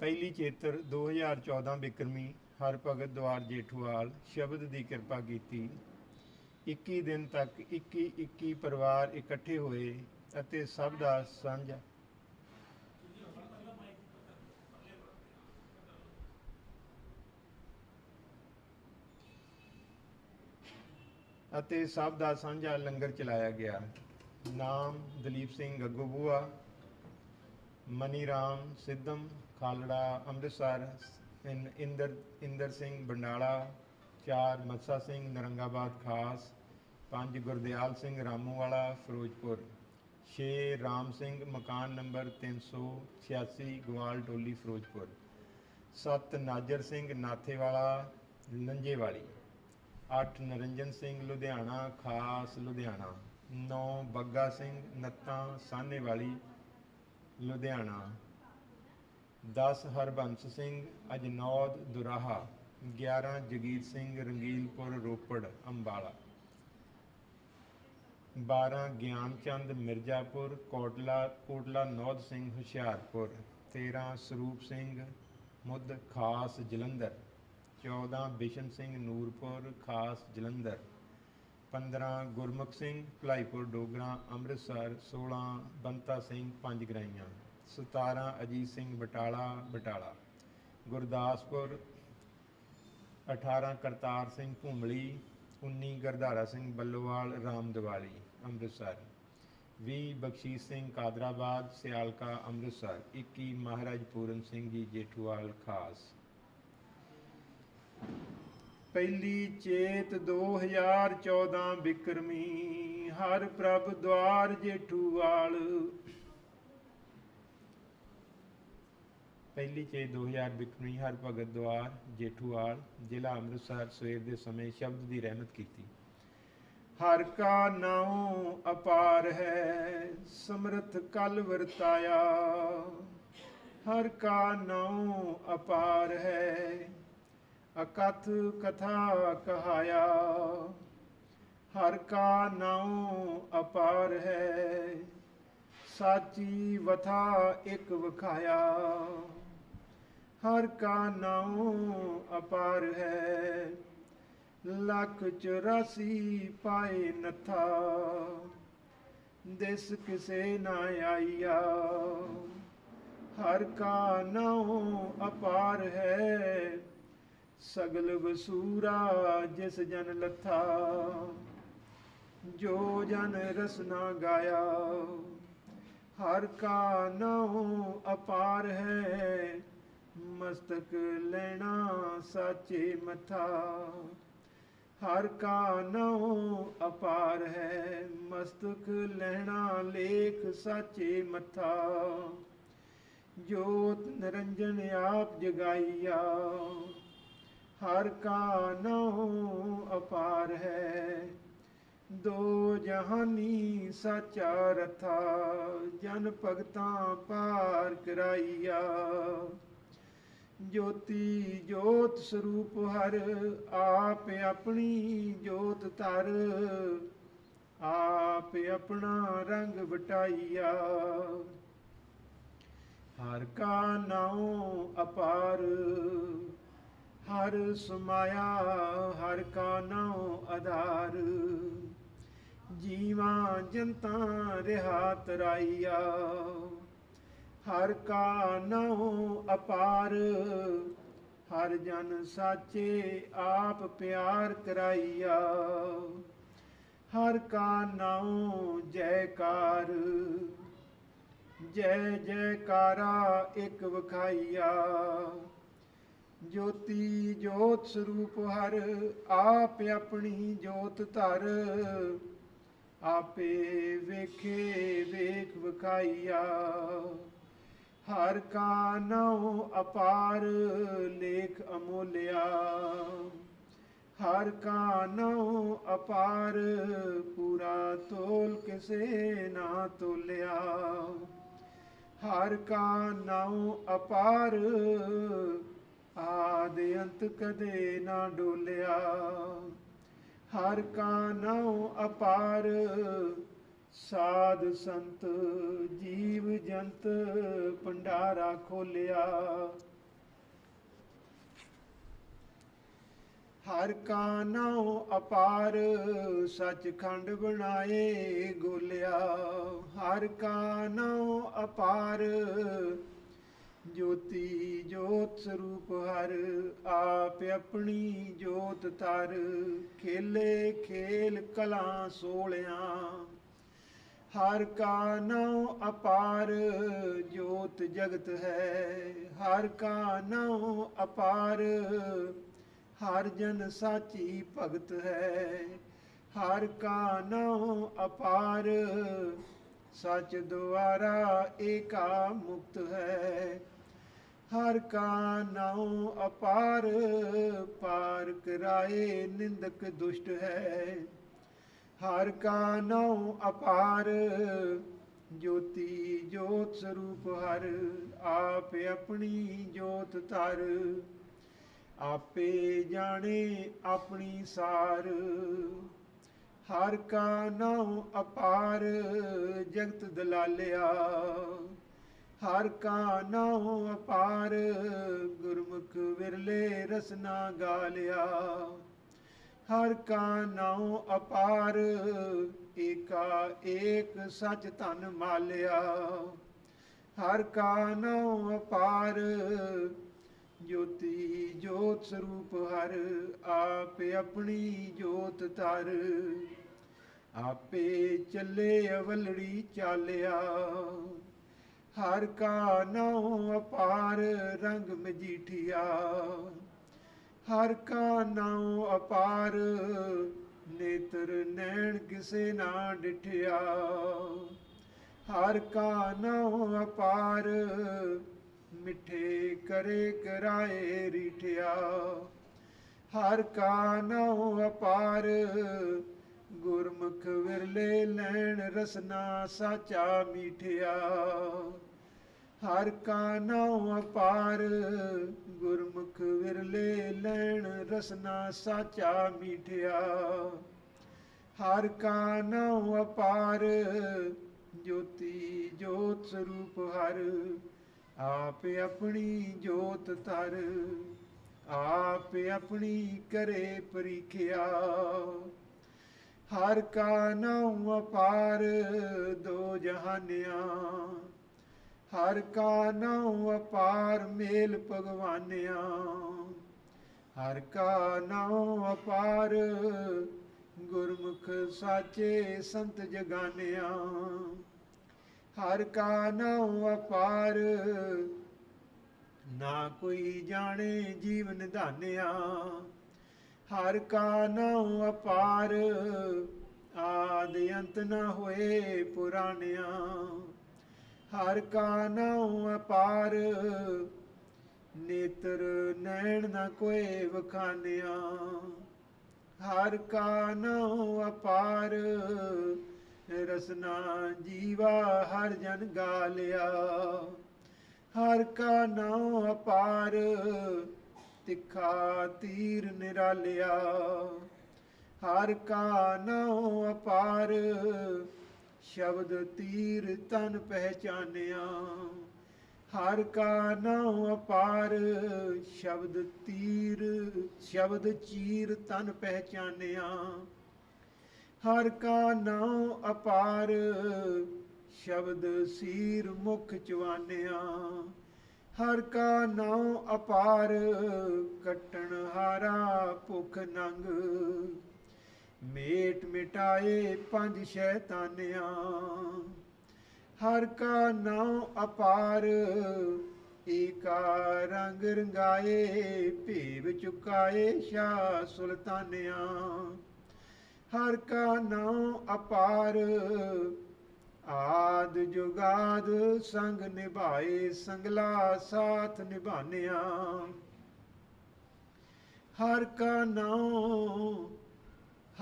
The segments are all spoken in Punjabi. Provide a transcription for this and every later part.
ਪਹਿਲੀ ਚੇਤਰ 2014 ਬਿਕਰਮੀ ਹਰ ਭਗਤ ਦਵਾਰ ਜੇਠੂਵਾਲ ਸ਼ਬਦ ਦੀ ਕਿਰਪਾ ਕੀਤੀ। 21 ਦਿਨ ਤੱਕ 21 21 ਪਰਿਵਾਰ ਇਕੱਠੇ ਹੋਏ ਅਤੇ ਸਭ ਦਾ ਸਾਂਝਾ ਅਤੇ ਸਭ ਦਾ ਸਾਂਝਾ ਲੰਗਰ ਚਲਾਇਆ ਗਿਆ। ਨਾਮ ਦਲੀਪ ਸਿੰਘ ਗੱਗੋਬੂਆ, ਮਨੀ ਰਾਮ ਸਿੱਧਮ, ਖਾਲੜਾ ਅੰਮ੍ਰਿਤਸਰ, ਇਨ- ਇੰਦਰ ਇੰਦਰ ਸਿੰਘ ਬੰਡਾਲਾ, ਚਾਰ ਮੱਸਾ ਸਿੰਘ ਨਰੰਗਾਬਾਦ ਖਾਸ, ਪੰਜ ਗੁਰਦਿਆਲ ਸਿੰਘ ਰਾਮੂਵਾਲਾ ਫਿਰੋਜ਼ਪੁਰ 6 ਰਾਮ ਸਿੰਘ ਮਕਾਨ ਨੰਬਰ 386 ਗਵਾਲ ਟੋਲੀ ਫਿਰੋਜ਼ਪੁਰ 7 ਨਾਜਰ ਸਿੰਘ ਨਾਥੇਵਾਲਾ ਲੰਜੇਵਾਲੀ 8 ਨਰਿੰਜਨ ਸਿੰਘ ਲੁਧਿਆਣਾ ਖਾਸ ਲੁਧਿਆਣਾ। 9 ਬੱਗਾ ਸਿੰਘ, ਨੱਤਾ, ਸਾਹਨੇਵਾਲੀ, ਲੁਧਿਆਣਾ। 10 ਹਰਬੰਸ ਸਿੰਘ, ਅਜਨੌਦ, ਦੁਰਾਹਾ। 11 ਜਗੀਰ ਸਿੰਘ ਰੰਗੀਲਪੁਰ ਰੋਪੜ, ਅੰਬਾਲਾ। 12 ਗਿਆਨਚੰਦ, ਮਿਰਜ਼ਾਪੁਰ, ਕੋਟਲਾ ਕੋਟਲਾ ਨੌਦ ਸਿੰਘ, ਹੁਸ਼ਿਆਰਪੁਰ। 13 ਸਰੂਪ ਸਿੰਘ ਮੁੱਦ ਖਾਸ ਜਲੰਧਰ। 14 ਬਿਸ਼ਨ ਸਿੰਘ, ਨੂਰਪੁਰ, ਖਾਸ ਜਲੰਧਰ। 15 ਗੁਰਮੁਖ ਸਿੰਘ, ਭਲਾਈਪੁਰ ਡੋਗਰਾ, ਅੰਮ੍ਰਿਤਸਰ 16 ਬੰਤਾ ਸਿੰਘ, ਪੰਜ ਗਰਾਈਆਂ 17 ਅਜੀਤ ਸਿੰਘ ਬਟਾਲਾ ਬਟਾਲਾ, ਗੁਰਦਾਸਪੁਰ 18 ਕਰਤਾਰ ਸਿੰਘ ਭੁੰਮਲੀ 19 ਗਰਧਾਰਾ ਸਿੰਘ ਬੱਲੋਵਾਲ ਰਾਮਦਵਾਲੀ ਅੰਮ੍ਰਿਤਸਰ 20 ਬਖਸ਼ੀਸ਼ ਸਿੰਘ ਕਾਦਰਾਬਾਦ, ਸਿਆਲਕਾ, ਅੰਮ੍ਰਿਤਸਰ 21 ਮਹਾਰਾਜ ਪੂਰਨ ਸਿੰਘ ਜੀ ਜੇਠੂਵਾਲ, ਖਾਸ। ਪਹਿਲੀ ਚੇਤ 2014 ਬਿਕਰਮੀ, ਹਰ ਪ੍ਰਭ ਦਵਾਰ ਜੇਠੂਵਾਲ ਪਹਿਲੀ ਚੇਤ 2000 ਬਿਕਰਮੀ, ਹਰ ਭਗਤ ਦਵਾਰ ਜੇਠੂਵਾਲ ਜ਼ਿਲ੍ਹਾ ਅੰਮ੍ਰਿਤਸਰ ਸਵੇਰ ਦੇ ਸਮੇਂ ਸ਼ਬਦ ਦੀ ਰਹਿਮਤ ਕੀਤੀ। ਹਰ ਕਾ ਨਾਉ ਅਪਾਰ ਹੈ, ਸਮਰਥ ਕਲ ਵਰਤਾਇਆ। ਹਰ ਕਾ ਨਾਉ ਅਪਾਰ ਹੈ ਅਕਥ ਕਥਾ ਕਹਾਇਆ, ਹਰ ਕਾ ਨਾਉ ਅਪਾਰ ਹੈ, ਸਾਚੀ ਵਥਾ ਇਕ ਵਖਾਇਆ। ਹਰ ਕਾ ਨਾਉ ਅਪਾਰ ਹੈ, ਲੱਖ 84 ਪਾਏ ਨਥਾ, ਦਿਸ ਕਿਸੇ ਨਾ ਆਈਆ। ਹਰ ਕਾ ਨਾਉ ਅਪਾਰ ਹੈ ਸਗਲ ਵਸੂਰਾ ਜਿਸ ਜਨ ਲੱਥਾ, ਜੋ ਜਨ ਰਸਨਾ ਗਾਇਆ। ਹਰ ਕਾ ਨਾਉ ਅਪਾਰ ਹੈ, ਮਸਤਕ ਲੈਣਾ ਸਾਚੇ ਮਥਾ। ਹਰ ਕਾ ਨਾਉ ਅਪਾਰ ਹੈ, ਮਸਤਕ ਲੈਣਾ ਲੇਖ ਸਾਚੇ ਮਥਾ। ਜੋਤ ਨਿਰੰਜਨ ਆਪ ਜਗਾਈਆ ਹਰ ਕਾ ਨਾਉ ਅਪਾਰ ਹੈ। ਦੋ ਜਹਾਨੀ ਸਾਚਾ ਰਥਾ, ਜਨ ਭਗਤਾਂ ਪਾਰ ਕਰਾਈਆ। ਜੋਤੀ ਜੋਤ ਸਰੂਪ ਹਰ, ਆਪ ਆਪਣੀ ਜੋਤ ਧਰ। ਆਪ ਆਪਣਾ ਰੰਗ ਵਟਾਈਆ। ਹਰ ਕਾ ਨਾਉ ਅਪਾਰ। ਹਰ ਸਮਾਇਆ, ਹਰ ਕਾ ਨਾਉ ਆਧਾਰ। ਜੀਵਾਂ ਜੰਤਾਂ ਰਹਾ ਤਰਾਈਆ ਹਰ ਕਾ ਨਾਉ ਅਪਾਰ, ਹਰ ਜਨ ਸਾਚੇ ਆਪ ਪਿਆਰ ਕਰਾਈਆ ਹਰ ਕਾ ਨਾਉ ਜੈਕਾਰ, ਜੈ ਜੈਕਾਰਾ ਇੱਕ ਵਖਾਈਆ ਜੋਤੀ ਜੋਤ ਸਰੂਪ ਹਰ ਆਪ ਆਪਣੀ ਜੋਤ ਧਰ ਆਪੇ ਵੇਖੇ ਵੇਖ ਵਖਾਈਆ ਹਰ ਕਾ ਨਾਉ ਅਪਾਰ ਲੇਖ ਅਮੋਲਿਆ ਹਰ ਕਾ ਨਾਉ ਅਪਾਰ ਪੂਰਾ ਤੋਲ ਕਿਸੇ ਨਾ ਤੋਲਿਆ ਹਰ ਕਾ ਨਾਉ ਅਪਾਰ ਆਦ ਅੰਤ ਕਦੇ ਨਾ ਡੋਲਿਆ। ਹਰ ਕਾ ਨਾਉ ਅਪਾਰ, ਸਾਧ ਸੰਤ ਜੀਵ ਜੰਤ ਭੰਡਾਰਾ ਖੋਲਿਆ। ਹਰ ਕਾ ਨਾਉ ਅਪਾਰ, ਸਚਖੰਡ ਬਣਾਏ ਗੋਲਿਆ। ਹਰ ਕਾ ਨਾਉ ਅਪਾਰ ਜੋਤੀ ਜੋਤ ਸਰੂਪ ਹਰ, ਆਪ ਆਪਣੀ ਜੋਤ ਤਰ ਖੇਲੇ ਖੇਲ ਕਲਾ ਸੋਲਿਆਂ ਹਰ ਕਾ ਨਾਉ ਅਪਾਰ, ਜੋਤ ਜਗਤ ਹੈ। ਹਰ ਕਾ ਨਾਉ ਅਪਾਰ, ਹਰ ਜਨ ਸਾਚੀ ਭਗਤ ਹੈ। ਹਰ ਕਾ ਨਾਉ ਅਪਾਰ, ਸਚ ਦੁਆਰਾ ਏਕਾ ਮੁਕਤ ਹੈ। ਹਰ ਕਾ ਨਾਉ ਅਪਾਰ, ਪਾਰ ਕਰਾਏ ਨਿੰਦਕ ਦੁਸ਼ਟ ਹੈ। ਹਰ ਕਾ ਨਾਉ ਅਪਾਰ, ਜੋਤੀ ਜੋਤ ਸਰੂਪ ਹਰ, ਆਪ ਆਪਣੀ ਜੋਤ ਧਰ। ਆਪੇ ਜਾਣੇ ਆਪਣੀ ਸਾਰ। ਹਰ ਕਾ ਨਾਉ ਅਪਾਰ, ਜਗਤ ਦਲਾਲਿਆ। ਹਰ ਕਾ ਨਾਉ ਅਪਾਰ, ਗੁਰਮੁਖ ਵਿਰਲੇ ਰਸਨਾ ਗਾਲਿਆ ਹਰ ਕਾ ਨਾਉ ਅਪਾਰ, ਏਕਾ ਏਕ ਸਚ ਧਨ ਮਾਲਿਆ। ਹਰ ਕਾ ਨਾਉ ਅਪਾਰ, ਜੋਤੀ ਜੋਤ ਸਰੂਪ ਹਰ, ਆਪ ਆਪਣੀ ਜੋਤ ਧਰ। ਆਪੇ ਚੱਲੇ ਅਵਲੜੀ ਚਾਲਿਆ। ਹਰ ਕਾ ਨਾਉ ਅਪਾਰ ਰੰਗ ਮਜੀਠਿਆ। ਹਰ ਕਾ ਨਾਉ ਅਪਾਰ ਨੇਤਰ ਨੈਣ ਕਿਸੇ ਨਾ ਡਿਠਿਆ। ਹਰ ਕਾ ਨਾਉ ਅਪਾਰ ਮਿੱਠੇ ਕਰੇ ਕਰਾਏ ਰੀਠਿਆ। ਹਰ ਕਾ ਨਾਉ ਅਪਾਰ ਗੁਰਮੁਖ ਵਿਰਲੇ ਲੈਣ ਰਸਨਾ ਸਾਚਾ ਮੀਠਿਆ। ਹਰ ਕਾ ਨਾਉ ਅਪਾਰ, ਗੁਰਮੁਖ ਵਿਰਲੇ ਲੈਣ ਰਸਨਾ ਸਾਚਾ ਮੀਠਿਆ। ਹਰ ਕਾ ਨਾਉ ਅਪਾਰ, ਜੋਤੀ ਜੋਤ ਸਰੂਪ ਹਰ, ਆਪ ਆਪਣੀ ਜੋਤ ਧਰ, ਆਪ ਆਪਣੀ ਕਰੇ ਪਰੀਖਿਆ। ਹਰ ਕਾ ਨਾਉ ਅਪਾਰ, ਦੋ ਜਹਾਨਿਆਂ ਹਰ ਕਾ ਨਾਉ ਅਪਾਰ ਮੇਲ ਭਗਵਾਨਿਆ। ਹਰ ਕਾ ਨਾਉ ਅਪਾਰ ਗੁਰਮੁਖ ਸਾਚੇ ਸੰਤ ਜਗਾਨਿਆਂ। ਹਰ ਕਾ ਨਾਉ ਅਪਾਰ ਨਾ ਕੋਈ ਜਾਣੇ ਜੀਵਨ ਨਿਧਾਨਿਆ ਹਰ ਕਾ ਨਾਉ ਅਪਾਰ ਆਦ ਅੰਤ ਨ ਹੋਏ ਪੁਰਾਣਿਆ। ਹਰ ਕਾ ਨਾਉ ਅਪਾਰ, ਨੇਤਰ ਨੈਣ ਨਾ ਕੋਏ ਵਖਾਨਿਆ। ਹਰ ਕਾ ਨਾਉ ਅਪਾਰ, ਰਸਨਾ ਜੀਵਾ ਹਰ ਜਨ ਗਾਲਿਆ। ਹਰ ਕਾ ਨਾਉ ਅਪਾਰ, ਤਿੱਖਾ ਤੀਰ ਨਿਰਾਲਿਆ। ਹਰ ਕਾ ਨਾਉ ਅਪਾਰ ਸ਼ਬਦ ਤੀਰ ਤਨ ਪਹਿਚਾਨਿਆ। ਹਰ ਕਾ ਨਾਮ ਅਪਾਰ ਸ਼ਬਦ ਤੀਰ, ਸ਼ਬਦ ਚੀਰ ਤਨ ਪਹਿਚਾਨਿਆ। ਹਰ ਕਾ ਨਾਮ ਅਪਾਰ ਸ਼ਬਦ ਸੀਰ ਮੁਖ ਚਵਾਨਿਆ ਹਰ ਕਾ ਨਾਮ ਅਪਾਰ ਕਟਣ ਹਾਰਾ ਭੁਖ ਨੰਗ। ਮੇਟ ਮਿਟਾਏ ਪੰਜ ਸ਼ੈਤਾਨਿਆਂ। ਹਰ ਕਾ ਨਾਮ ਅਪਾਰ, ਏਕਾ ਰੰਗ ਰੰਗਾਏ, ਭੇਵ ਚੁਕਾਏ ਸ਼ਾ ਸੁਲਤਾਨਿਆਂ। ਹਰ ਕਾ ਨਾਮ ਅਪਾਰ, ਆਦ ਜੁਗਾਦ ਸੰਗ ਨਿਭਾਏ, ਸੰਗਲਾ ਸਾਥ ਨਿਭਾਨਿਆ। ਹਰ ਕਾ ਨਾਮ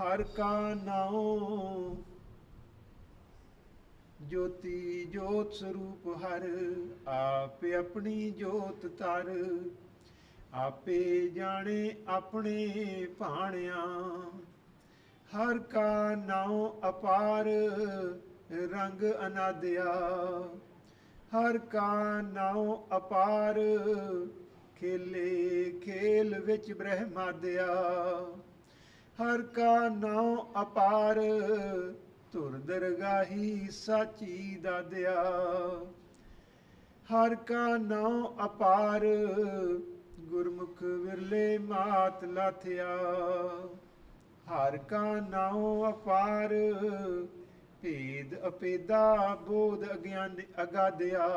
ਹਰ ਕਾ ਨਾਮ ਜੋਤੀ ਜੋਤ ਸਰੂਪ ਹਰ, ਆਪੇ ਆਪਣੀ ਜੋਤ ਤਰ ਆਪੇ ਜਾਣੇ ਆਪਣੇ ਭਾਣਿਆ, ਹਰ ਕਾ ਨਾਉ ਅਪਾਰ ਰੰਗ ਅਨਾਦਿਆ। ਹਰ ਕਾ ਨਾਉ ਅਪਾਰ ਖੇਲੇ ਖੇਲ ਵਿੱਚ ਬ੍ਰਹਮਾਦਿਆ ਹਰ ਕਾ ਨਾਉ ਅਪਾਰ, ਧੁਰ ਦਰਗਾਹੀ ਸਾਚੀ ਦਾਦਿਆ ਹਰ ਕਾ ਨਾਉ ਅਪਾਰ, ਗੁਰਮੁਖ ਵਿਰਲੇ ਮਾਤ ਲਾਥਿਆ। ਹਰ ਕਾ ਨਾਉ ਅਪਾਰ, ਭੇਦ ਅਪੇਦਾ ਬੋਧ ਅਗਿਆਨ ਅਗਾਦਿਆ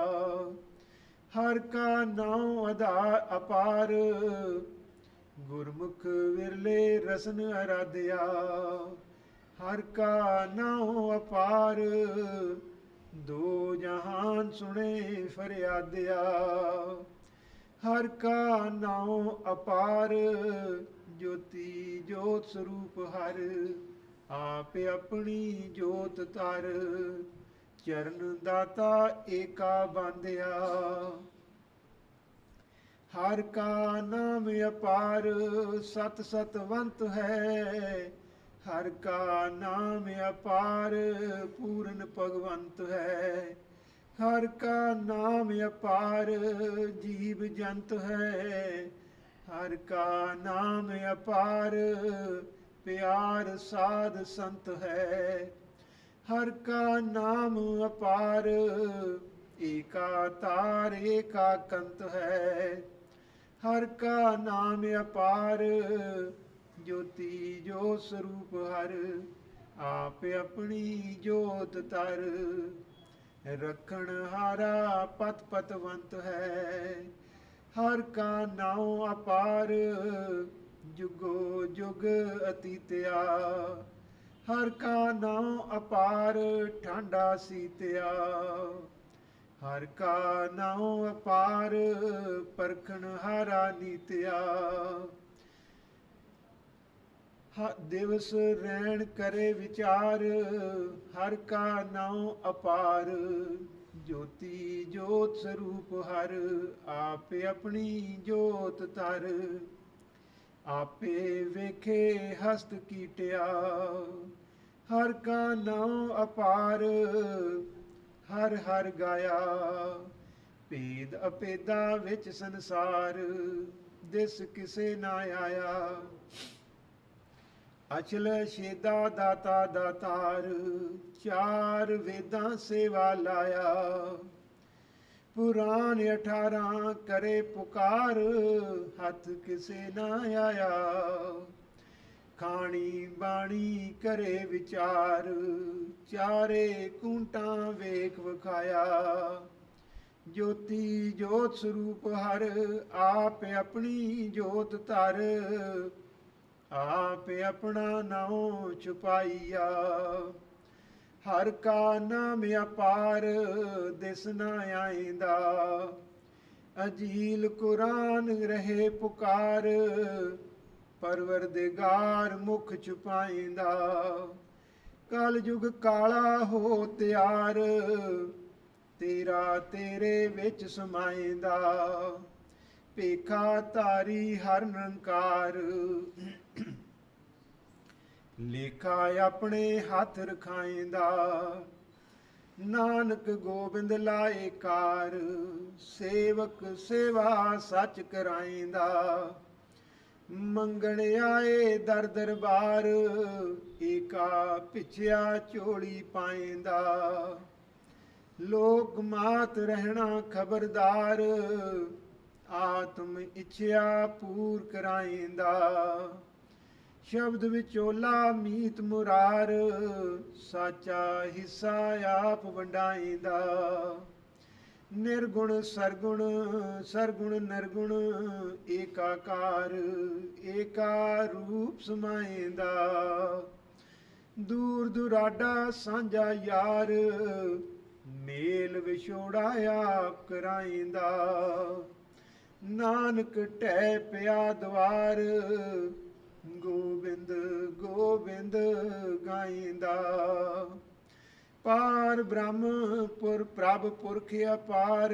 ਹਰ ਕਾ ਨਾਉ ਅਧਾ ਅਪਾਰ ਗੁਰਮੁਖ ਵਿਰਲੇ ਰਸਨ ਅਰਾਧਿਆ, ਹਰ ਕਾ ਨਾਉ ਅਪਾਰ, ਦੋ ਜਹਾਨ ਸੁਣੇ ਫਰਿਆਦਿਆ। ਹਰ ਕਾ ਨਾਉ ਅਪਾਰ, ਜੋਤੀ ਜੋਤ ਸਰੂਪ ਹਰ, ਆਪੇ ਆਪਣੀ ਜੋਤ ਤਰ ਚਰਨ ਦਾਤਾ ਏਕਾ ਬੰਦਿਆ ਹਰ ਕਾ ਨਾਮ ਅਪਾਰ ਸਤ ਸਤਵੰਤ ਹੈ, ਹਰ ਕਾ ਨਾਮ ਅਪਾਰ ਪੂਰਨ ਭਗਵੰਤ ਹੈ। ਹਰ ਕਾ ਨਾਮ ਅਪਾਰ ਜੀਵ ਜੰਤ ਹੈ, ਹਰ ਕਾ ਨਾਮ ਅਪਾਰ ਪਿਆਰ ਸਾਧ ਸੰਤ ਹੈ। ਹਰ ਕਾ ਨਾਮ ਅਪਾਰ ਏਕਾ ਤਾਰ ਏਕਾ ਕੰਤ ਹੈ ਹਰ ਕਾ ਨਾਮ ਅਪਾਰ, ਜੋਤੀ ਜੋ ਸਰੂਪ ਹਰ, ਆਪ ਆਪਣੀ ਜੋਤ ਤਰ। ਰਖਣ ਹਾਰਾ ਪਤ ਪਤਵੰਤ ਹੈ, ਹਰ ਕਾ ਨਾਉ ਅਪਾਰ, ਜੁਗੋ ਜੁਗ ਅਤੀਤਿਆ। ਹਰ ਕਾ ਨਾਉ ਅਪਾਰ, ਠਾਂਡਾ ਸੀਤਿਆ। ਹਰ ਕਾ ਨਾਉ ਅਪਾਰ, ਪਰਖਣ ਹਾਰਾ ਨੀਤਿਆ। ਦਿਵਸ ਰਹਿਣ ਕਰੇ ਵਿਚਾਰ, ਹਰ ਕਾ ਨਾਉ ਅਪਾਰ। ਜੋਤੀ ਜੋਤ ਸਰੂਪ ਹਰ, ਆਪੇ ਆਪਣੀ ਜੋਤ ਤਰ ਆਪੇ ਵੇਖੇ ਹਸਤ ਕੀਟਿਆ। ਹਰ ਕਾ ਨਾਉ ਅਪਾਰ ਹਰ ਹਰ ਗਾਇਆ। ਭੇਦ ਅਪੇਦਾ ਵਿੱਚ ਸੰਸਾਰ, ਦਿਸ ਕਿਸੇ ਨਾ ਆਇਆ। ਅਚਲ ਸ਼ੇਦਾ ਦਾਤਾ ਦਾਤਾਰ, ਚਾਰ ਵੇਦਾਂ ਸੇਵਾ ਲਾਇਆ। ਪੁਰਾਨ 18 ਕਰੇ ਪੁਕਾਰ, ਹੱਥ ਕਿਸੇ ਨਾ ਆਇਆ। ਖਾਣੀ ਬਾਣੀ ਕਰੇ ਵਿਚਾਰ, ਚਾਰੇ ਕੁੰਟਾਂ ਵੇਖ ਵਿਖਾਇਆ। ਜੋਤੀ ਜੋਤ ਸਰੂਪ ਹਰ, ਆਪ ਆਪਣੀ ਜੋਤ ਧਰ, ਆਪ ਆਪਣਾ ਨਾਉ ਛੁਪਾਈਆ। ਹਰ ਕਾ ਨਾਮ ਅਪਾਰ, ਦਿਸ ਨਾ ਆਇਂਦਾ। ਅਜੀਲ ਕੁਰਾਨ ਰਹੇ ਪੁਕਾਰ ਪਰਵਰਦਗਾਰ ਮੁਖ ਛੁਪਾਇਂਦਾ। ਕਲ ਯੁਗ ਕਾਲਾ ਹੋ ਤਿਆਰ, ਤੇਰਾ ਤੇਰੇ ਵਿੱਚ ਸਮਾਇਂਦਾ। ਪੇਖਾ ਤਾਰੀ ਹਰ ਨਿਰੰਕਾਰ, ਲੇਖਾ ਆਪਣੇ ਹੱਥ ਰਖਾਇਂਦਾ। ਨਾਨਕ ਗੋਬਿੰਦ ਲਾਏ ਕਾਰ, ਸੇਵਕ ਸੇਵਾ ਸੱਚ ਕਰਾਇਂਦਾ। ਮੰਗਣ ਆਏ ਦਰ ਦਰਬਾਰ, ਏਕਾ ਪਿਛਿਆ ਚੋਲੀ ਪਾਇਂਦਾ ਲੋਕ ਮਾਤ ਰਹਿਣਾ ਖਬਰਦਾਰ, ਆਤਮ ਇੱਛਿਆ ਪੂਰ ਕਰਾਇਂਦਾ ਸ਼ਬਦ ਵਿਚੋਲਾ ਮੀਤ ਮੁਰਾਰ, ਸਾਚਾ ਹਿੱਸਾ ਆਪ ਵੰਡਾਇਂਦਾ ਨਿਰਗੁਣ ਸਰਗੁਣ ਸਰਗੁਣ ਨਿਰਗੁਣ, ਏਕਾਕਾਰ ਏਕਾ ਰੂਪ ਸਮਾਇਂਦਾ ਦੂਰ ਦੁਰਾਡਾ ਸਾਂਝਾ ਯਾਰ, ਮੇਲ ਵਿਛੋੜਾ ਆਪ ਕਰਾਇਂਦਾ ਨਾਨਕ ਟਹਿ ਪਿਆ ਦਵਾਰ, ਗੋਬਿੰਦ ਗੋਬਿੰਦ ਗਾਇਂਦਾ ਪਾਰ ਬ੍ਰਹਮ ਪੁਰ ਪ੍ਰਭ ਪੁਰਖ ਅਪਾਰ,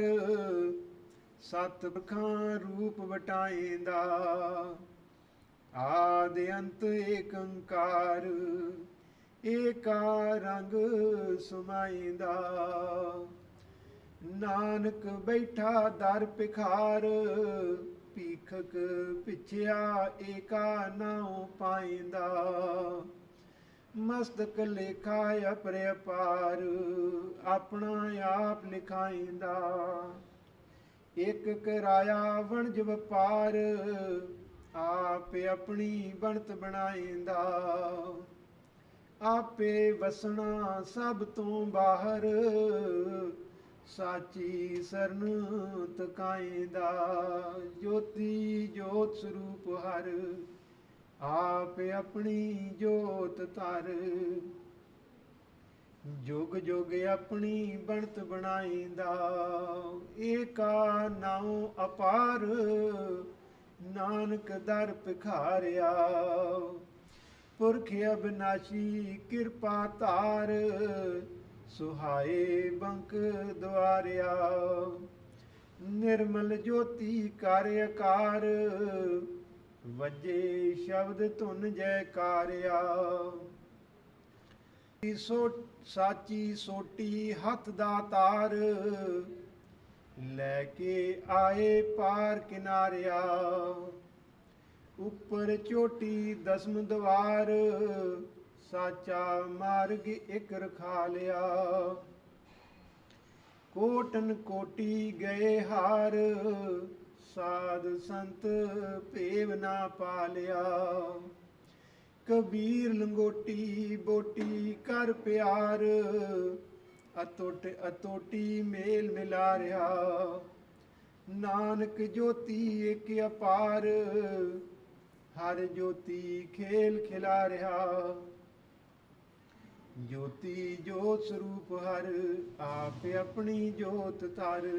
ਸਤ ਬਖਾਂ ਰੂਪ ਵਟਾਇਂਦਾ ਆਦਿ ਅੰਤ ਏਕੰਕਾਰ ਏਕਾ ਰੰਗ ਸੁਮਾਇਂਦਾ ਨਾਨਕ ਬੈਠਾ ਦਰ ਪਿਖਾਰ ਪੀਖਕ ਪਿਛਿਆ ਏਕਾ ਨਾਉ ਪਾਇਂਦਾ ਮਸਤਕ ਲੇਖਾ ਅਪਰਿਪਾਰ ਆਪਣਾ ਆਪ ਲਿਖਾਇਂਦਾ। ਇਕ ਕਰਾਇਆ ਵਣਜ ਵਪਾਰ, ਆਪ ਆਪਣੀ ਬਣਤ ਬਣਾਇਂਦਾ। ਆਪੇ ਵਸਣਾ ਸਭ ਤੋਂ ਬਾਹਰ, ਸਾਚੀ ਸਰਨ ਤਕਾਇਂਦਾ। ਜੋਤੀ ਜੋਤ ਸਰੂਪ ਹਰ ਆਪ ਆਪਣੀ ਜੋਤ ਧਰ। ਜੁਗ ਜੁਗ ਆਪਣੀ ਬਣਤ ਬਣਾਇਂਦਾ ਏਕਾ ਨਾਉ ਅਪਾਰ, ਨਾਨਕ ਦਰ ਭਿਖਾਰਿਆ। ਪੁਰਖ ਅਬਨਾਸ਼ੀ ਕਿਰਪਾ ਧਾਰ, ਸੁਹਾਏ ਬੰਕ ਦੁਆਰਿਆ। ਨਿਰਮਲ ਜੋਤੀ ਕਾਰਿਆਕਾਰ ਵਜੇ ਸ਼ਬਦ ਧੁਨ ਜੈਕਾਰਿਆ। ਸੋ ਸਾਚੀ ਸੋਟੀ ਹੱਥ ਦਾ ਤਾਰ, ਲੈ ਕੇ ਆਏ ਪਾਰ ਕਿਨਾਰਿਆ। ਉੱਪਰ ਚੋਟੀ ਦਸਮ ਦਵਾਰ, ਸਾਚਾ ਮਾਰਗ ਇਕ ਰਖਾ ਲਿਆ ਕੋਟਨ ਕੋਟੀ ਗਏ ਹਾਰ ਸਾਧ ਸੰਤ ਭੇਵ ਨਾ ਪਾਲਿਆ। ਕਬੀਰ ਲੰਗੋਟੀ ਬੋਟੀ ਕਰ ਪਿਆਰ, ਅਤੋਟ ਅਤੋਟੀ ਮੇਲ ਮਿਲਾ ਰਿਹਾ ਨਾਨਕ ਜੋਤੀ ਇਕ ਅਪਾਰ, ਹਰ ਜੋਤੀ ਖੇਲ ਖਿਲਾ ਰਿਹਾ ਜੋਤੀ ਜੋਤ ਸਰੂਪ ਹਰ, ਆਪ ਆਪਣੀ ਜੋਤ ਤਰ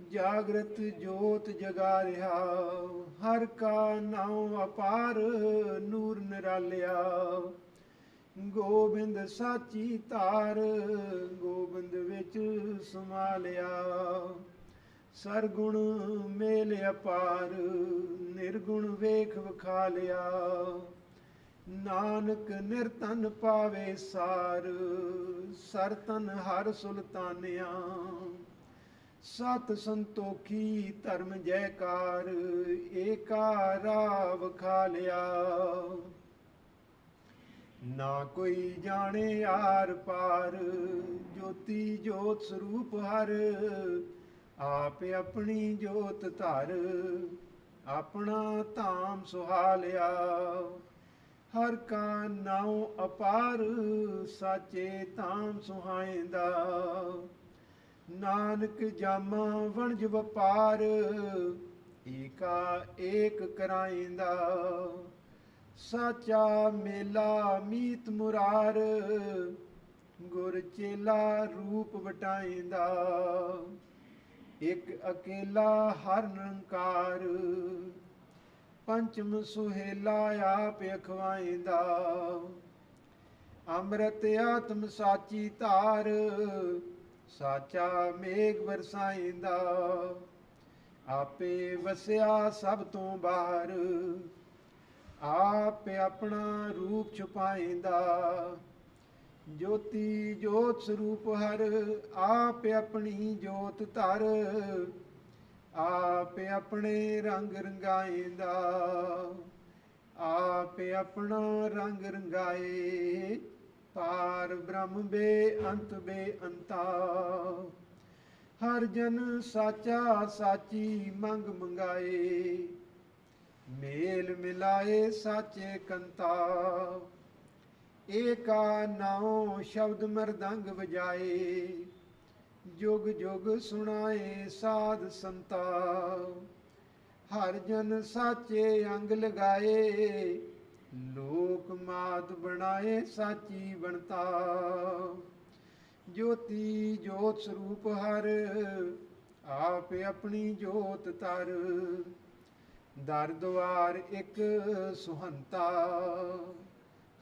ਜਾਗਰਤ ਜੋਤ ਜਗਾ ਰਿਹਾ, ਹਰ ਕਾ ਨਾਮ ਅਪਾਰ ਨੂਰ ਨਿਰਾਲਿਆ। ਗੋਬਿੰਦ ਸਾਚੀ ਧਾਰ, ਗੋਬਿੰਦ ਵਿੱਚ ਸਮਾ ਲਿਆ ਸਰਗੁਣ ਮੇਲ ਅਪਾਰ, ਨਿਰਗੁਣ ਵੇਖ ਵਖਾ ਲਿਆ ਨਾਨਕ ਨਿਰਤਨ ਪਾਵੇ ਸਾਰ, ਸਰਤਨ ਹਰ ਸੁਲਤਾਨਿਆ। ਸਤ ਸੰਤੋਖੀ ਧਰਮ ਜੈਕਾਰ ਏਕਾ ਰਾਵ ਖਾਲਿਆ ਨਾ ਕੋਈ ਜਾਣੇ ਆਰ ਪਾਰ, ਜੋਤੀ ਜੋਤ ਸਰੂਪ ਹਰ। ਆਪ ਆਪਣੀ ਜੋਤ ਧਰ, ਆਪਣਾ ਧਾਮ ਸੁਹਾਲਿਆ ਹਰ ਕਾ ਨਾਉ ਅਪਾਰ, ਸਾਚੇ ਧਾਮ ਸੁਹਾਇਂਦਾ ਨਾਨਕ ਜਾਮਾ ਵਣਜ ਵਪਾਰ, ਏਕਾ ਏਕ ਕਰਾਇਂਦਾ। ਸਾਚਾ ਮੇਲਾ ਮੀਤ ਮੁਰਾਰ, ਗੁਰ ਚੇਲਾ ਰੂਪ ਵਟਾਇਂਦਾ। ਇਕ ਅਕੇਲਾ ਹਰ ਨਿਰੰਕਾਰ, ਪੰਚਮ ਸੁਹੇਲਾ ਆਪ ਅਖਵਾਇਂਦਾ। ਅੰਮ੍ਰਿਤ ਆਤਮ ਸਾਚੀ ਧਾਰ ਸਾਚਾ ਮੇਘ ਵਰਸਾਇਂਦਾ, ਆਪੇ ਵਸਿਆ ਸਭ ਤੋਂ ਬਾਹਰ, ਆਪ ਆਪਣਾ ਰੂਪ ਛੁਪਾਇਂਦਾ। ਜੋਤੀ ਜੋਤ ਸਰੂਪ ਹਰ, ਆਪ ਆਪਣੀ ਜੋਤ ਧਰ, ਆਪ ਆਪਣੇ ਰੰਗ ਰੰਗਾਏਂਦਾ ਆਪ ਆਪਣਾ ਰੰਗ ਰੰਗਾਏ। ਪਾਰ ਬ੍ਰਹਮ ਬੇ ਅੰਤ ਬੇ ਅੰਤਾ। ਹਰ ਜਨ ਸਾਚਾ ਸਾਚੀ ਮੰਗ ਮੰਗਾਏ। ਮੇਲ ਮਿਲਾਏ ਸਾਚੇ ਕੰਤਾ। ਏਕਾ ਨਾਉ ਸ਼ਬਦ ਮਰਦੰਗ ਵਜਾਏ। ਜੁਗ ਜੁਗ ਸੁਣਾਏ ਸਾਧ ਸੰਤਾ। ਹਰ ਜਨ ਸਾਚੇ ਅੰਗ ਲਗਾਏ। ਲੋਕ ਮਾਤ ਬਣਾਏ ਸਾਚੀ ਬਣਤਾ। ਜੋਤੀ ਜੋਤ ਸਰੂਪ ਹਰ, ਆਪ ਆਪਣੀ ਜੋਤ ਤਰ। ਦਰ ਦੁਆਰ ਇੱਕ ਸੁਹੰਤਾ।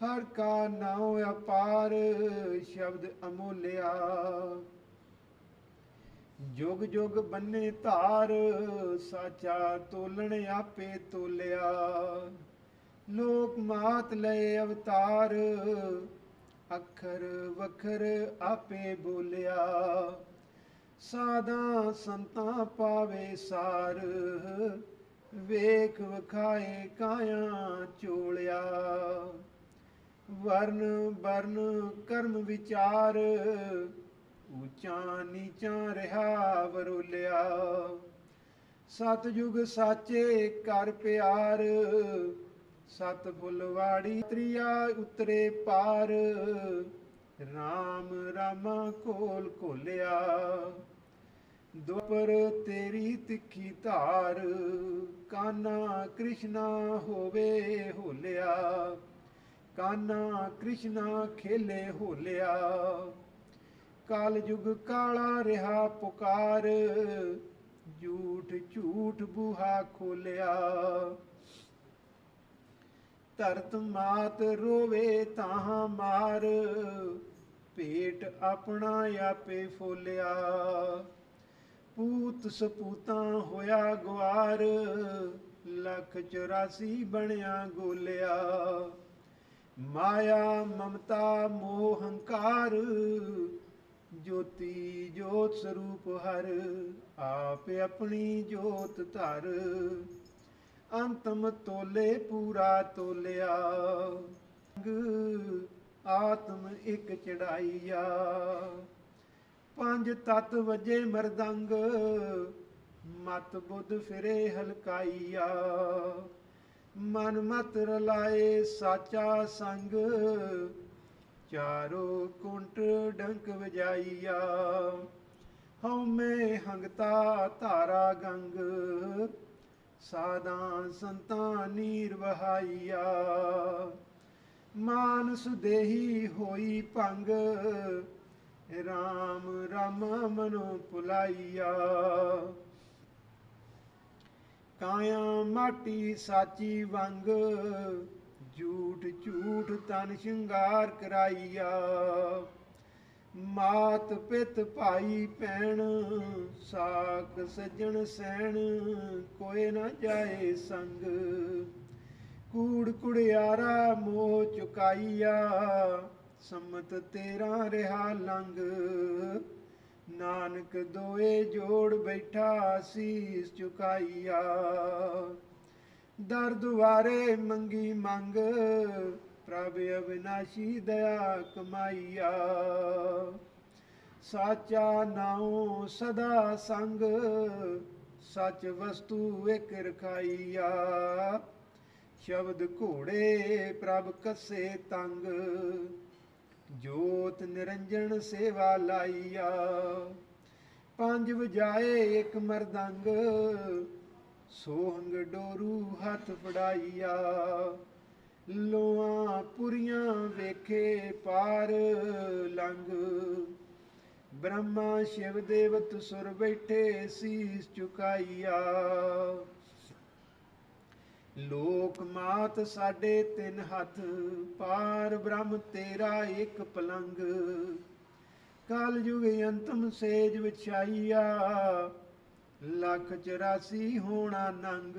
ਹਰ ਕਾ ਨਾਉ ਅਪਾਰ, ਸ਼ਬਦ ਅਮੋਲਿਆ। ਜੁਗ ਜੁਗ ਬੰਨੇ ਧਾਰ, ਸਾਚਾ ਤੋਲਣ ਆਪੇ ਤੋਲਿਆ। ਲੋਕ ਮਾਤ ਲਏ ਅਵਤਾਰ, ਅੱਖਰ ਵਖਰ ਆਪੇ ਬੋਲਿਆ। ਸਾਦਾ ਸੰਤਾਂ ਪਾਵੇ ਸਾਰ, ਵੇਖ ਵਖਾਏ ਕਾਇਆ ਚੋਲਿਆ। ਵਰਨ ਵਰਨ ਕਰਮ ਵਿਚਾਰ, ਉੱਚਾ ਨੀਚਾ ਰਹਾ ਵਰੋਲਿਆ। ਸਤਜੁਗ ਸਾਚੇ ਕਰ ਪਿਆਰ ਸਤ ਫੁੱਲਵਾੜੀ ਤ੍ਰਿਆ ਉਤਰੇ ਪਾਰ RAM ਰਾਮਾ ਕੋਲ ਕੋਲਿਆ ਦੁਪਰ ਤੇਰੀ ਤਿੱਖੀ ਧਾਰ, ਕਾਨਾ ਕ੍ਰਿਸ਼ਨਾ ਹੋਵੇ ਹੋਲਿਆ। ਕਾਨਾ ਕ੍ਰਿਸ਼ਨਾ ਖੇਲੇ ਹੋਲਿਆ। ਕਾਲ ਯੁਗ ਕਾਲਾ ਰਿਹਾ ਪੁਕਾਰ, ਝੂਠ ਝੂਠ ਬੂਹਾ ਖੋਲਿਆ। ਧਰਤ ਮਾਤ ਰੋਵੇ ਤਾਂ ਮਾਰ ਪੇਟ ਆਪਣਾ ਆਪੇ ਫੋਲਿਆ। ਪੂਤ ਸਪੂਤਾਂ ਹੋਇਆ ਗਵਾਰ ਲੱਖ 84 ਬਣਿਆ ਗੋਲਿਆ। ਮਾਇਆ, ਮਮਤਾ, ਮੋਹ, ਹੰਕਾਰ, ਜੋਤੀ, ਜੋਤ ਸਰੂਪ ਹਰ, ਆਪ ਆਪਣੀ ਜੋਤ ਧਰ। ਅੰਤਮ ਤੋਲੇ ਪੂਰਾ ਤੋਲਿਆ। ਆਤਮ ਇੱਕ ਚੜਾਈਆ। ਪੰਜ ਤਤ ਵਜੇ ਮਰਦੰਗ, ਮਤ ਬੁੱਧ ਫਿਰੇ ਹਲਕਾਈਆ। ਮਨ ਮਤ ਰਲਾਏ ਸਾਚਾ ਸੰਗ, ਚਾਰੋ ਕੁੰਟ ਡੰਕ ਵਜਾਈਆ। ਹਉਮੈ ਹੰਗਤਾ ਧਾਰਾ ਗੰਗ ਸਾਦਾ ਸੰਤਾਂ ਨੀਰ ਵਹਾਈਆ ਮਾਨਸ ਦੇਹੀ ਹੋਈ ਭੰਗ, ਰਾਮ ਰਾਮ ਮਨੋ ਪੁਲਾਈਆ ਕਾਇਆ ਮਾਟੀ ਸਾਚੀ ਵੰਗ, ਝੂਠ ਝੂਠ ਤਨ ਸ਼ਿੰਗਾਰ ਕਰਾਈਆ। ਮਾਤ ਪਿਤ ਭਾਈ ਭੈਣ ਸਾਕ ਸੱਜਣ ਸੈਣ ਕੋਏ ਨਾ ਜਾਏ ਸੰਗ। ਕੂੜ ਕੁੜਿਆਰਾ ਮੋਹ ਚੁਕਾਈਆ, ਸੰਮਤ ਤੇਰਾ ਰਿਹਾ ਲੰਗ। ਨਾਨਕ ਦੋਏ ਜੋੜ ਬੈਠਾ ਸੀਸ ਚੁਕਾਈਆ। ਦਰ ਦੁਆਰੇ ਮੰਗੀ ਮੰਗ ਪ੍ਰਭ ਅਵਿਨਾਸ਼ੀ ਦਇਆ ਕਮਾਈਆ। ਸਾਚਾ ਨਾਉ ਸਦਾ ਸੰਗ, ਸਚ ਵਸਤੂ ਇਕ ਰਖਾਈਆ। ਸ਼ਬਦ ਘੋੜੇ ਪ੍ਰਭ ਕਸੇ ਤੰਗ, ਜੋਤ ਨਿਰੰਜਨ ਸੇਵਾ ਲਾਈਆ। ਪੰਜ ਵਜਾਏ ਇੱਕ ਮਰਦੰਗ, ਸੋਹੰਗ ਡੋਰੂ ਹੱਥ ਫੜਾਈਆ। ਲੋਆਂ ਪੁਰੀਆਂ ਵੇਖੇ ਪਾਰ ਲੰਗ ਬ੍ਰਹਮਾ ਸ਼ਿਵ ਦੇਵਤ ਸੁਰ ਬੈਠੇ ਸੀਸ ਝੁਕਾਈਆ ਲੋਕ ਮਾਤ ਸਾਡੇ ਤਿੰਨ ਹੱਥ, ਪਾਰ ਬ੍ਰਹਮ ਤੇਰਾ ਇੱਕ ਪਲੰਗ ਕਾਲ ਯੁਗ ਅੰਤਮ ਸੇਜ ਵਿਛਾਈਆ, ਲੱਖ 84 ਹੋਣਾ ਨੰਗ।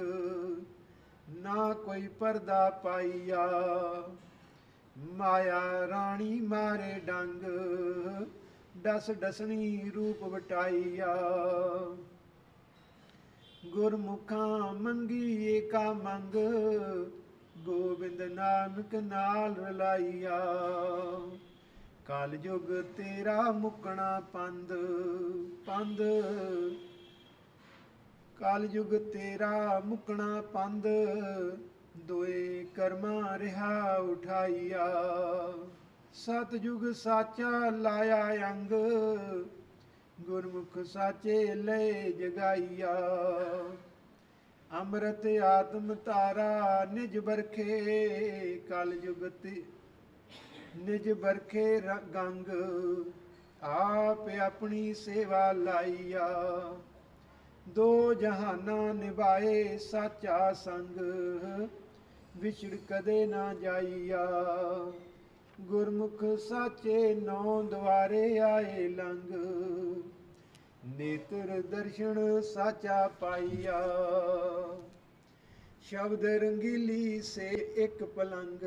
ਨਾ ਕੋਈ ਪਰਦਾ ਪਾਈਆ। ਮਾਇਆ ਰਾਣੀ ਮਾਰੇ ਡੰਗ ਦਸ ਦਸਣੀ ਰੂਪ ਵਟਾਈਆ। ਗੁਰਮੁਖਾਂ ਮੰਗੀ ਏਕਾ ਮੰਗ, ਗੋਬਿੰਦ ਨਾਨਕ ਨਾਲ ਰਲਾਈਆ। ਕਲ ਯੁਗ ਤੇਰਾ ਮੁਕਣਾ ਪੰਦ ਪੰਦ ਕਲ ਯੁਗ ਤੇਰਾ ਮੁਕਣਾ ਪੰਦ ਦੋਏ ਕਰਮਾ ਰਿਹਾ ਉਠਾਈਆ। ਸਤ ਯੁਗ ਸਾਚਾ ਲਾਇਆ ਅੰਗ, ਗੁਰਮੁਖ ਸਾਚੇ ਲੈ ਜਗਾਈਆ। ਅੰਮ੍ਰਿਤ ਆਤਮ ਤਾਰਾ ਨਿਜ ਬਰਖੇ ਕਲ ਯੁਗ ਤੇ ਨਿਜ ਬਰਖੇ ਰ- ਗੰਗ ਆਪ ਆਪਣੀ ਸੇਵਾ ਲਾਈਆ। ਦੋ ਜਹਾਨਾਂ ਨਿਭਾਏ ਸਾਚਾ ਸੰਗ, ਵਿਛੜ ਕਦੇ ਨਾ ਜਾਈਆ। ਗੁਰਮੁਖ ਸਾਚੇ ਨੌ ਦੁਆਰੇ ਆਏ ਲੰਗ, ਨੇਤਰ ਦਰਸ਼ਨ ਸਾਚਾ ਪਾਈਆ। ਸ਼ਬਦ ਰੰਗੀਲੀ ਸੇ ਇੱਕ ਪਲੰਗ,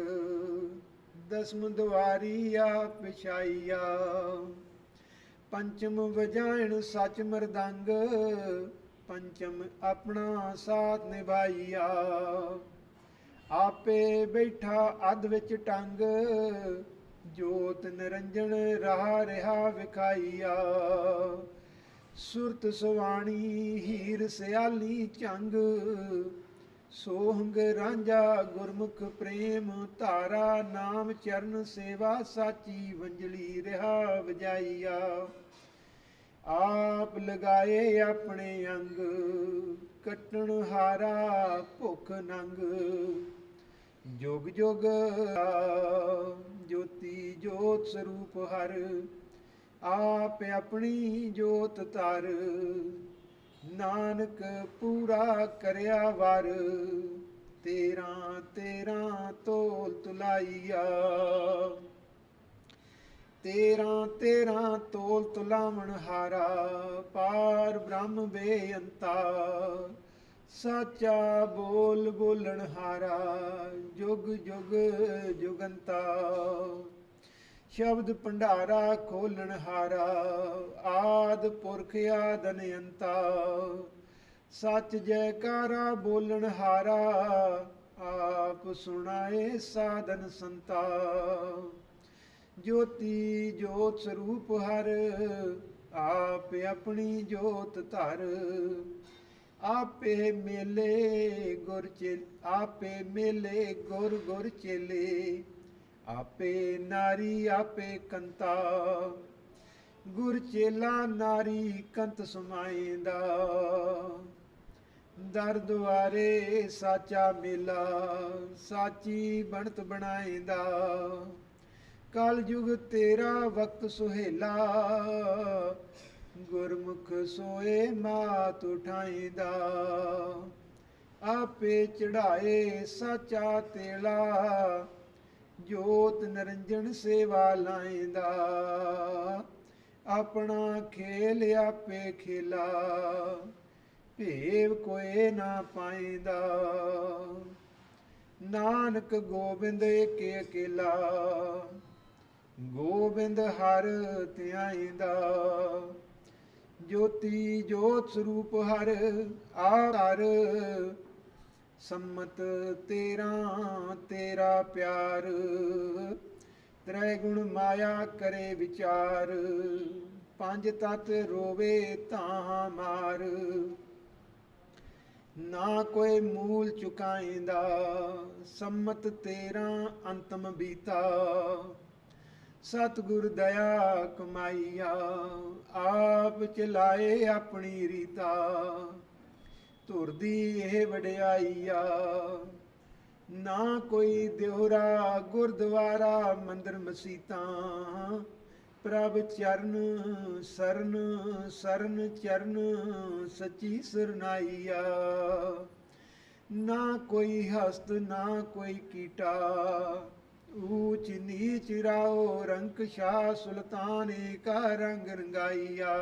ਦਸਮ ਦੁਆਰੀ ਪਿਛਾਈਆ ਪੰਚਮ ਵਜਾਇਣ ਸੱਚ ਮਰਦੰਗ ਪੰਚਮ ਆਪਣਾ ਸਾਥ ਨਿਭਾਈਆ। ਆਪੇ ਬੈਠਾ ਅਧ ਵਿੱਚ ਟੰਗ, ਜੋਤ ਨਿਰੰਜਨ ਰਹਾ ਰਿਹਾ ਵਿਖਾਈਆ। ਸੁਰਤ ਸੁਵਾਣੀ ਹੀਰ ਸਿਆਲੀ ਚੰਗ ਸੋਹੰਗ ਰਾਂਝਾ ਗੁਰਮੁਖ ਪ੍ਰੇਮ ਧਾਰਾ, ਨਾਮ ਚਰਨ ਸੇਵਾ ਸਾਚੀ ਵੰਜਲੀ ਰਿਹਾ ਵਜਾਈਆ। ਆਪ ਲਗਾਏ ਆਪਣੇ ਅੰਗ, ਕਟਣ ਹਾਰਾ ਭੁਖ ਨੰਗ। ਜੋਗ ਜੋਗ ਜੋਤੀ ਜੋਤ ਸਰੂਪ ਹਰ, ਆਪ ਆਪਣੀ ਜੋਤ ਤਰ ਨਾਨਕ ਪੂਰਾ ਕਰਿਆ ਵਰ, ਤੇਰਾ ਤੇਰਾ ਤੋਲ ਤੁਲਾਈਆ। ਤੇਰਾ ਤੇਰਾ ਤੋਲ ਤੁਲਾਵਣ ਹਾਰਾ, ਪਾਰ ਬ੍ਰਹਮ ਬੇਅੰਤਾ। ਸਾਚਾ ਬੋਲ ਬੋਲਣ ਹਾਰਾ, ਜੁਗ ਜੁਗ ਜੁਗੰਤਾ। ਸ਼ਬਦ ਭੰਡਾਰਾ ਖੋਲਣ ਹਾਰਾ, ਆਦ ਪੁਰਖ ਆਦਨ ਅੰਤਾ। ਸੱਚ ਜੈਕਾਰਾ ਬੋਲਣ ਹਾਰਾ, ਆਪ ਸੁਣਾਏ ਸਾਧਨ ਸੰਤਾ। ਜੋਤੀ ਜੋਤ ਸਰੂਪ ਹਰ, ਆਪ ਆਪਣੀ ਜੋਤ ਧਰ। ਆਪੇ ਮੇਲੇ ਗੁਰ ਚੇ ਆਪੇ ਮੇਲੇ ਗੁਰ ਗੁਰ ਚੇਲੇ। ਆਪੇ ਨਾਰੀ, ਆਪੇ ਕੰਤਾ। ਗੁਰ ਚੇਲਾ, ਨਾਰੀ ਕੰਤ ਸਮਾਇਂਦਾ। ਦਰ ਦੁਆਰੇ ਸਾਚਾ ਮੇਲਾ, ਸਾਚੀ ਬਣਤ ਬਣਾਇਂਦਾ। ਕਲ ਯੁਗ ਤੇਰਾ ਵਕਤ ਸੁਹੇਲਾ, ਗੁਰਮੁਖ ਸੋਏ ਮਾਤ ਉਠਾਈਂਦਾ। ਆਪੇ ਚੜਾਏ ਸਾਚਾ ਤੇਲਾ, ਜੋਤ ਨਿਰੰਜਨ ਸੇਵਾ ਲਾਇਂਦਾ ਆਪਣਾ ਖੇਲ ਆਪੇ ਖੇਲਾ, ਭੇਵ ਕੋਏ ਨਾ ਪਾਇਂਦਾ ਨਾਨਕ ਗੋਬਿੰਦ ਏਕੇ ਅਕੇਲਾ ਗੋਬਿੰਦ ਹਰ ਧਿਆਇਂਦਾ ਜੋਤੀ ਜੋਤ ਸਰੂਪ ਹਰ ਆਕਾਰ ਸੰਮਤ ਤੇਰਾ ਤੇਰਾ ਪਿਆਰ। ਤ੍ਰੈ ਗੁਣ ਮਾਇਆ ਕਰੇ ਵਿਚਾਰ। ਪੰਜ ਤਤ ਰੋਵੇ ਤਾਂ ਮਾਰ। ਨਾ ਕੋਈ ਮੂਲ ਚੁਕਾਇਂਦਾ ਸੰਮਤ ਤੇਰਾ ਅੰਤਮ ਬੀਤਾ। ਸਤਿਗੁਰ ਦਇਆ ਕਮਾਈਆ, ਆਪ ਚਲਾਏ ਆਪਣੀ ਰੀਤਾ। ਧੁਰਦੀ ਇਹ ਵਡਿਆਈਆ, ਨਾ ਕੋਈ ਦਿਉਰਾ ਗੁਰਦੁਆਰਾ ਮੰਦਰ ਮਸੀਤਾਂ। ਪ੍ਰਭ ਚਰਨ, ਸਰਨ ਸਰਨ ਚਰਨ, ਸੱਚੀ ਸਰਨਾਈਆ। ਨਾ ਕੋਈ ਹਸਤ, ਨਾ ਕੋਈ ਕੀਟਾ ਊਚ ਨੀਚ ਰਾਓ ਰੰਕ ਸ਼ਾ ਸੁਲਤਾਨੇ ਕਾ ਰੰਗ ਰੰਗਾਈਆ।